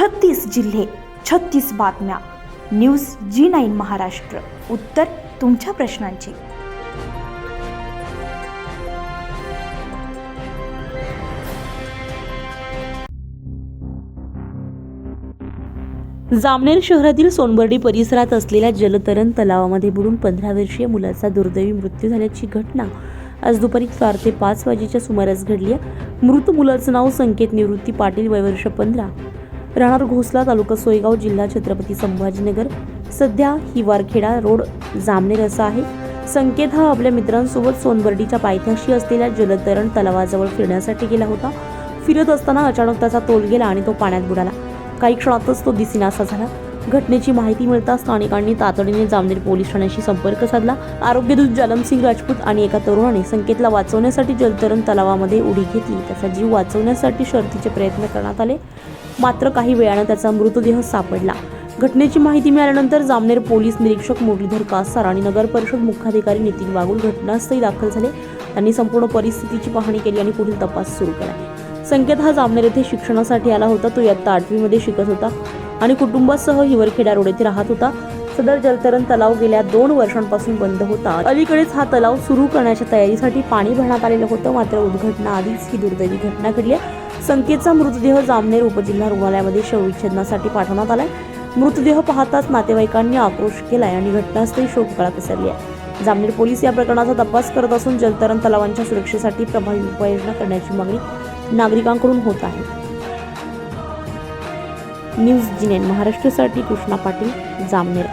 छत्तीस जिल्हे छत्तीस बातम्या. News G nine Maharashtra. उत्तर तुमच्या प्रश्नांची. जामनेर शहरातील सोनबर्डी परिसरात असलेल्या जलतरण तलावामध्ये बुडून पंधरा वर्षीय मुलाचा दुर्दैवी मृत्यू झाल्याची घटना आज दुपारी चार ते पाच वाजेच्या सुमारास घडली आहे. मृत मुलाचं नाव संकेत निवृत्ती पाटील वय वर्ष पंधरा. राहणार घोसला तालुका सोयगाव जिल्हा छत्रपती संभाजीनगर. सध्या हिवारखेडा रोड जामनेर असा आहे. संकेत हा आपल्या मित्रांसोबत सोनबर्डीच्या पायथ्याशी असलेल्या जलतरण तलावाजवळ फिरण्यासाठी गेला होता. फिरत असताना अचानक त्याचा तोल गेला आणि तो पाण्यात बुडाला. काही क्षणातच तो दिसेनासा झाला. घटनेची माहिती मिळताच स्थानिकांनी तातडीने जामनेर पोलीस ठाण्याशी संपर्क साधला. आरोग्यदूत जालमसिंग राजपूत आणि एका तरुणाने संकेतला वाचवण्यासाठी जलतरण तलावामध्ये उडी घेतली. त्याचा जीव वाचवण्यासाठी शर्थीचे प्रयत्न करण्यात आले. मात्र काही वेळानं त्याचा मृतदेह सापडला. घटनेची माहिती मिळाल्यानंतर जामनेर पोलीस निरीक्षक मुरलीधर कासार आणि नगर परिषद मुख्याधिकारी नितीन वागुल घटनास्थळी दाखल झाले. त्यांनी संपूर्ण परिस्थितीची पाहणी केली आणि पुढील तपास सुरू केला. संकेत हा जामनेर येथे शिक्षणासाठी आला होता. तो इयत्ता आठवीमध्ये शिकत होता आणि कुटुंबासह हिवरखेडा रोड येथे राहत होता. सदर जलतरण तलाव गेल्या दोन वर्षांपासून बंद होता. अलीकडेच हा तलाव सुरू करण्याच्या तयारीसाठी पाणी भरण्यात आलेलं होतं. मात्र उद्घटना आधीच ही दुर्दैवी घटना घडली आहे. संकेतचा मृतदेह जामनेर उपजिल्हा रुग्णालयामध्ये शवविच्छेदनासाठी पाठवण्यात आलाय. मृतदेह पाहताच नातेवाईकांनी आक्रोश केलाय आणि घटनास्थळी शोककळा पसरली आहे. जामनेर पोलीस या प्रकरणाचा तपास करत असून जलतरण तलावांच्या सुरक्षेसाठी प्रभावी उपाययोजना करण्याची मागणी नागरिकांकडून होत आहे. न्यूज जिनेन महाराष्ट्रासाठी कृष्णा पाटील जामनेर.